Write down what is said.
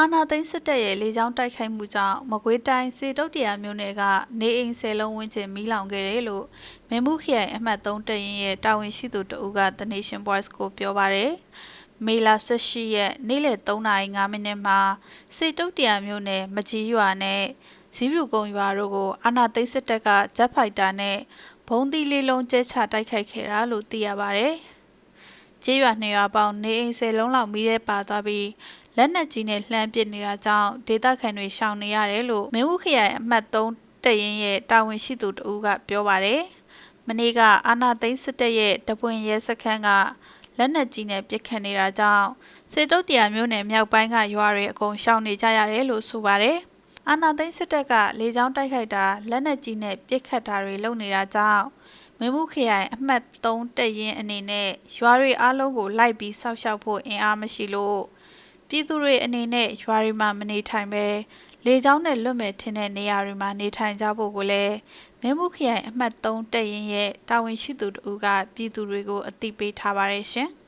အာနာသိန်းစစ်တပ်ရဲ့လေကြောင်းတိုက်ခိုက်မှုကြောင့်မကွေးတိုင်းစေတုတ်တရာမြို့နယ်ကနေအိမ်ဆယ်လုံးဝန်းကျင်မီးလောင်ခဲ့တယ်လို့မင်းမှုခရိုင်အမှတ်3တပ်ရင်းရဲ့တာဝန်ရှိသူတဦးက The Nation Voice ကိုပြောပါတယ်။မေလာ18ရက်နေ့လယ်3:05မိနစ်မှာစေတုတ်တရာမြို့နယ်မကြီးရွာနဲ့ဇီးပြူကုန်းရွာတို့ကိုအာနာသိန်းစစ်တပ်ကဂျက်ဖိုက်တာနဲ့ဘုံသီးလေးလုံးကျဲချတိုက်ခိုက်ခဲ့တာလို့သိရပါတယ်။ ကျေးရွာနှစ်ရွာပေါင်းနေအိမ်ဆယ်လုံးလောက်မီးထဲပါသွားပြီးလက်နက်ကြီးနဲ့လှမ်းပစ်နေတာကြောင့်ဒေသခံတွေရှောင်နေရတယ်လို့မင်းဦးခရိုင်အမှတ်3တပ်ရင်းရဲ့တာဝန်ရှိသူတဦးကပြောပါတယ်။မနေ့ကအာနာသိန်းစစ်တပ်ရဲ့တပွင့်ရဲစခန်းကလက်နက်ကြီးနဲ့ပစ်ခတ်နေတာကြောင့်စေတုတ်တရာမျိုးနယ်မြောက်ပိုင်းကရွာတွေအကုန်ရှောင်နေကြရတယ်လို့ဆိုပါတယ်။အာနာသိန်းစစ်တပ်ကလေကြောင်းတိုက်ခိုက်တာလက်နက်ကြီးနဲ့ပစ်ခတ်တာတွေလုပ်နေတာကြောင့် မင်းမှုခရိုင်အမှတ်3တပ်ရင်းအနေနဲ့ရွာတွေအားလုံးကိုလိုက်ပြီးစောက်ရှောက်ဖို့အင်အားမရှိလို့ပြည်သူတွေအနေနဲ့ရွာတွေမှာမနေထိုင်ပဲလေကြောင်းနဲ့လွတ်မဲ့ထင်းတဲ့နေရာတွေမှာနေထိုင်ကြဖို့ကိုလည်းမင်းမှုခရိုင်အမှတ်3တပ်ရင်းရဲ့တာဝန်ရှိသူတို့ကပြည်သူတွေကိုအသိပေးထားပါတယ်ရှင်။